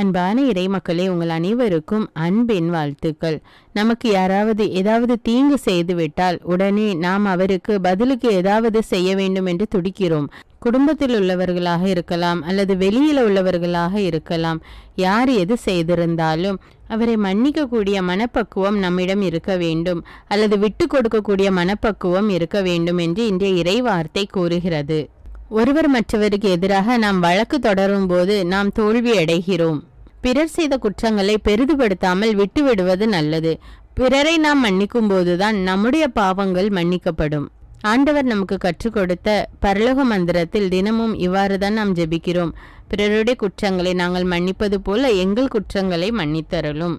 அன்பான இறைமக்களே உங்கள் அனைவருக்கும் அன்பின் வாழ்த்துக்கள். நமக்கு யாராவது ஏதாவது தீங்கு செய்துவிட்டால் உடனே நாம் அவருக்கு பதிலுக்கு ஏதாவது செய்ய வேண்டும் என்று துடிக்கிறோம். குடும்பத்தில் உள்ளவர்களாக இருக்கலாம் அல்லது வெளியில் உள்ளவர்களாக இருக்கலாம். யார் எது செய்திருந்தாலும் அவரை மன்னிக்கக்கூடிய மனப்பக்குவம் நம்மிடம் இருக்க வேண்டும். அல்லது விட்டு கொடுக்கக்கூடிய மனப்பக்குவம் இருக்க வேண்டும் என்று இன்றைய இறைவார்த்தை கூறுகிறது. ஒருவர் மற்றவருக்கு எதிராக நாம் வழக்கு தொடரும் போது நாம் தோல்வி அடைகிறோம். பிறர் செய்த குற்றங்களை பெரிதுபடுத்தாமல் விட்டுவிடுவது நல்லது. பிறரை நாம் மன்னிக்கும் போதுதான் நம்முடைய பாவங்கள் மன்னிக்கப்படும். ஆண்டவர் நமக்கு கற்றுக் கொடுத்த பரலோக மந்திரத்தில் தினமும் இவ்வாறு தான் நாம் ஜெபிக்கிறோம். பிறருடைய குற்றங்களை நாங்கள் மன்னிப்பது போல எங்கள் குற்றங்களை மன்னித்தரலும்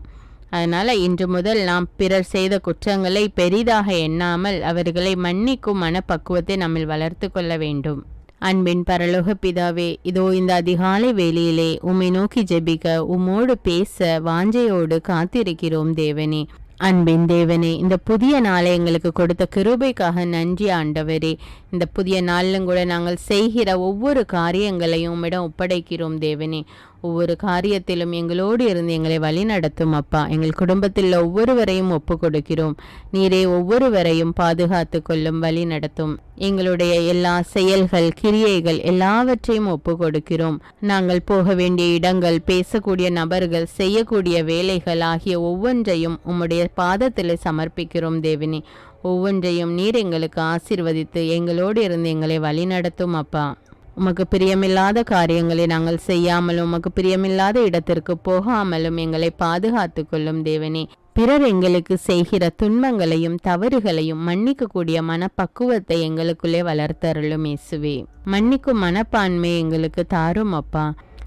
அதனால இன்று முதல் நாம் பிறர் செய்த குற்றங்களை பெரிதாக எண்ணாமல் அவர்களை மன்னிக்கும் மனப்பக்குவத்தை நம்மில் வளர்த்து கொள்ள வேண்டும். அன்பின் பரலோக பிதாவே இதோ இந்த அதிகாலை வேலையிலே உம்மை நோக்கி ஜெபிக்க உம்மோடு பேச வாஞ்சையோடு காத்திருக்கிறோம் தேவனே. அன்பின் தேவனே இந்த புதிய நாளை எங்களுக்கு கொடுத்த கிருபைக்காக நன்றி ஆண்டவரே. இந்த புதிய நாளிலும் கூட நாங்கள் செய்கிற ஒவ்வொரு காரியங்களையும் உம்மிடம் ஒப்படைக்கிறோம் தேவனே. ஒவ்வொரு காரியத்திலும் எங்களோடு இருந்து எங்களை வழி நடத்தும் அப்பா. எங்கள் குடும்பத்தில் ஒவ்வொருவரையும் ஒப்பு கொடுக்கிறோம் நீரே ஒவ்வொருவரையும் பாதுகாத்து கொள்ளும் வழி நடத்தும். எங்களுடைய எல்லா செயல்கள் கிரியைகள் எல்லாவற்றையும் ஒப்பு கொடுக்கிறோம் நாங்கள் போக வேண்டிய இடங்கள் பேசக்கூடிய நபர்கள் செய்யக்கூடிய வேலைகள் ஆகிய ஒவ்வொன்றையும் உம்முடைய பாதத்தில் சமர்ப்பிக்கிறோம் தேவினி. ஒவ்வொன்றையும் நீர் எங்களுக்கு ஆசிர்வதித்து எங்களோடு இருந்து எங்களை வழி நடத்தும் அப்பா. உமக்கு பிரியமில்லாத காரியங்களை நாங்கள் செய்யாமலும் உமக்கு பிரியமில்லாத இடத்திற்கு போகாமலும் எங்களை பாதுகாத்து கொள்ளும் தேவனே. பிறர் எங்களுக்கு செய்கிற துன்பங்களையும் தவறுகளையும் மன்னிக்கக்கூடிய மனப்பக்குவத்தை எங்களுக்குள்ளே வளர்த்தருளும் இயேசுவே. மன்னிக்கும் மனப்பான்மை எங்களுக்கு தாரும் அப்பா.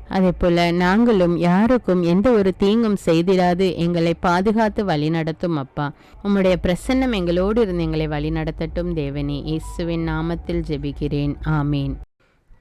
அதே போல நாங்களும் யாருக்கும் எந்த ஒரு தீங்கும் செய்திடாது எங்களை பாதுகாத்து வழிநடத்தும் அப்பா. உம்முடைய பிரசன்னம் எங்களோடு இருந்து எங்களை வழிநடத்தட்டும் தேவனே. இயேசுவின் நாமத்தில் ஜெபிக்கிறேன். ஆமீன்.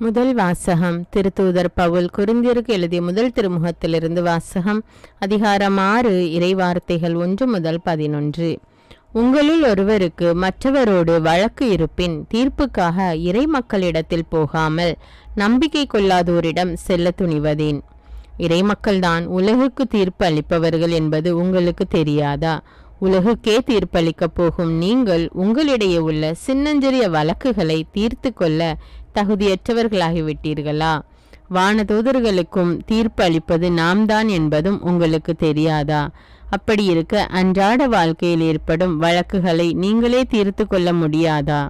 முதல் வாசகம் திருத்தூதர் பவுல் குருந்தியருக்கு எழுதிய முதல் திருமுகத்திலிருந்து வாசகம் அதிகாரம் ஆறு இறைவார்த்தைகள் ஒன்று முதல் பதினொன்று. உங்களில் ஒருவருக்கு மற்றவரோடு வழக்கு இருப்பின் தீர்ப்புக்காக இறை மக்களிடத்தில் போகாமல் நம்பிக்கை கொள்ளாதோரிடம் செல்ல துணிவதேன். இறைமக்கள்தான் உலகுக்கு தீர்ப்பு அளிப்பவர்கள் என்பது உங்களுக்கு தெரியாதா? உலகுக்கே தீர்ப்பளிக்கப் போகும் நீங்கள் உங்களிடையே உள்ள சின்னஞ்சிறிய வழக்குகளை தீர்த்து கொள்ள தகுதியற்றவர்களாகிவிட்டீர்களா? வானதூதர்களுக்கும் தீர்ப்பு அளிப்பது நாம் தான் என்பதும் உங்களுக்கு தெரியாதா? அப்படி இருக்க அன்றாட வாழ்க்கையில் ஏற்படும் வழக்குகளை நீங்களே தீர்த்து கொள்ள முடியாதா?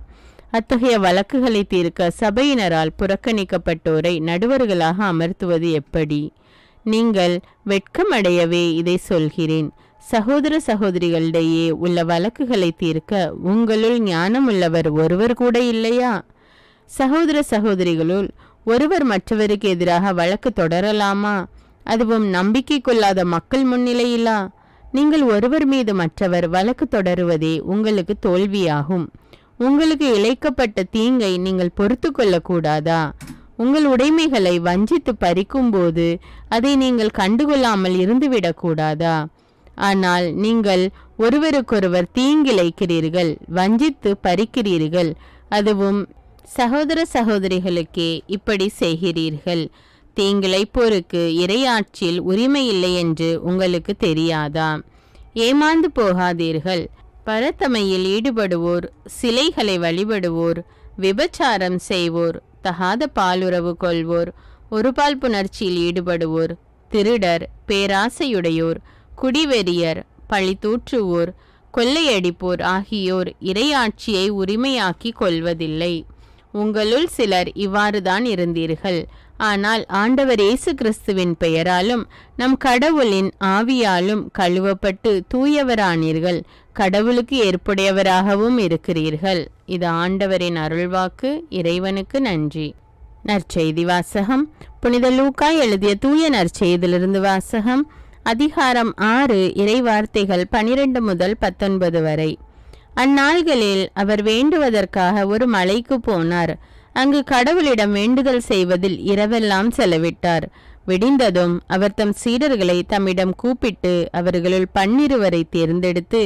அத்தகைய வழக்குகளை தீர்க்க சபையினரால் புறக்கணிக்கப்பட்டோரை நடுவர்களாக அமர்த்துவது எப்படி? நீங்கள் வெட்கமடையவே இதை சொல்கிறேன். சகோதர சகோதரிகளிடையே உள்ள வழக்குகளை தீர்க்க உங்களுள் ஞானமுள்ளவர் ஒருவர் கூட இல்லையா? சகோதர சகோதரிகளுள் ஒருவர் மற்றவருக்கு எதிராக வழக்கு தொடரலாமா? அதுவும் நம்பிக்கை கொள்ளாத மக்கள் முன்னிலையிலா? நீங்கள் ஒருவர் மீது மற்றவர் வழக்கு தொடருவதே உங்களுக்கு தோல்வியாகும். உங்களுக்கு இழைக்கப்பட்ட தீங்கை நீங்கள் பொறுத்து கொள்ளக்கூடாதா? உங்கள் உடைமைகளை வஞ்சித்து பறிக்கும்போது அதை நீங்கள் கண்டுகொள்ளாமல் இருந்துவிடக்கூடாதா? ஆனால் நீங்கள் ஒருவருக்கொருவர் தீங்கிழைக்கிறீர்கள் வஞ்சித்து பறிக்கிறீர்கள். அதுவும் சகோதர சகோதரிகளுக்கே இப்படி செய்கிறீர்கள். தீங்கிழைப்போருக்கு இரையாற்றில் உரிமை இல்லை என்று உங்களுக்கு தெரியாதா? ஏமாந்து போகாதீர்கள். பரத்தமையில் ஈடுபடுவோர் சிலைகளை வழிபடுவோர் விபச்சாரம் செய்வோர் தகாத பாலுறவு கொள்வோர் ஒருபால் புணர்ச்சியில் ஈடுபடுவோர் திருடர் பேராசையுடையோர் குடிவெறியர் பழி தூற்றுவோர் கொள்ளையடிப்போர் ஆகியோர் இறையாட்சியை உரிமையாக்கி கொள்வதில்லை. உங்களுள் சிலர் இவ்வாறுதான் இருந்தீர்கள். ஆனால் ஆண்டவர் இயேசு கிறிஸ்துவின் பெயராலும் நம் கடவுளின் ஆவியாலும் கழுவப்பட்டு தூயவரானீர்கள். கடவுளுக்கு ஏற்புடையவராகவும் இருக்கிறீர்கள். இது ஆண்டவரின் அருள்வாக்கு. இறைவனுக்கு நன்றி. நற்செய்தி வாசகம். புனித லூக்கா எழுதிய தூய நற்செய்தியிலிருந்து வாசகம். அதிகாரம் ஆறு இறைவார்த்தைகள் பனிரெண்டு முதல் பத்தொன்பது வரை. அந்நாள்களில் அவர் வேண்டுவதற்காக ஒரு மலைக்கு போனார். அங்கு கடவுளிடம் வேண்டுதல் செய்வதில் இரவெல்லாம் செலவிட்டார். விடிந்ததும் அவர் தம் சீடர்களை தம்மிடம் கூப்பிட்டு அவர்களுள் பன்னிருவரை தேர்ந்தெடுத்து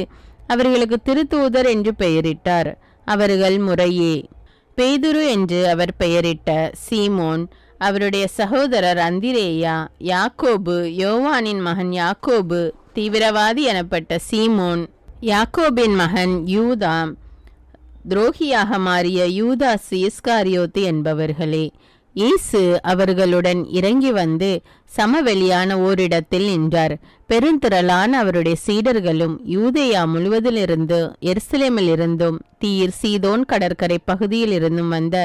அவர்களுக்கு திருத்தூதர் என்று பெயரிட்டார். அவர்கள் முறையே. பேதுரு என்று அவர் பெயரிட்ட சீமோன் அவருடைய சகோதரர் அந்திரேயா யாக்கோபு யோவானின் மகன் யாக்கோபு தீவிரவாதி எனப்பட்ட சீமோன் யாக்கோபின் மகன் யூதா துரோகியாக மாறிய யூதாஸ் இஸ்காரியோத்து என்பவர்களே இயேசு அவர்களுடன் இறங்கி வந்து சமவெளியான ஓரிடத்தில் நின்றார். பெருந்திரளான அவருடைய சீடர்களும் யூதேயா முழுவதிலிருந்து எருசலேமிலிருந்தும் தீர் சீதோன் கடற்கரை பகுதியில் இருந்தும் வந்த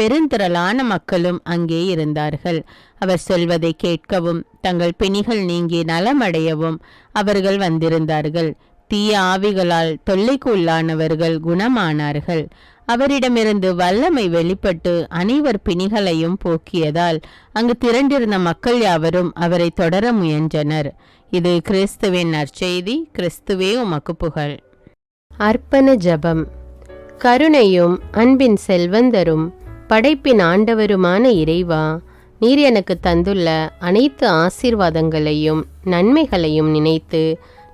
பெருந்திரளான மக்களும் அங்கே இருந்தார்கள். அவர் சொல்வதை கேட்கவும் தங்கள் பிணிகள் நீங்கி நலமடையவும் அவர்கள் வந்திருந்தார்கள். தீய ஆவிகளால் தொல்லைக்கு உள்ளானவர்கள் குணமானார்கள். அவரிடமிருந்து வல்லமை வெளிப்பட்டு அனைவர் பிணிகளையும் போக்கியதால் அங்கு திரண்டிருந்த மக்கள் யாவரும் அவரை தொடர முயன்றனர். இது கிறிஸ்துவின் நற்செய்தி. கிறிஸ்துவே உமக்கு புகழ். அர்ப்பண ஜபம். கருணையும் அன்பின் செல்வந்தரும் படைப்பின் ஆண்டவருமான இறைவா நீர் எனக்கு தந்துள்ள அனைத்து ஆசீர்வாதங்களையும் நன்மைகளையும் நினைத்து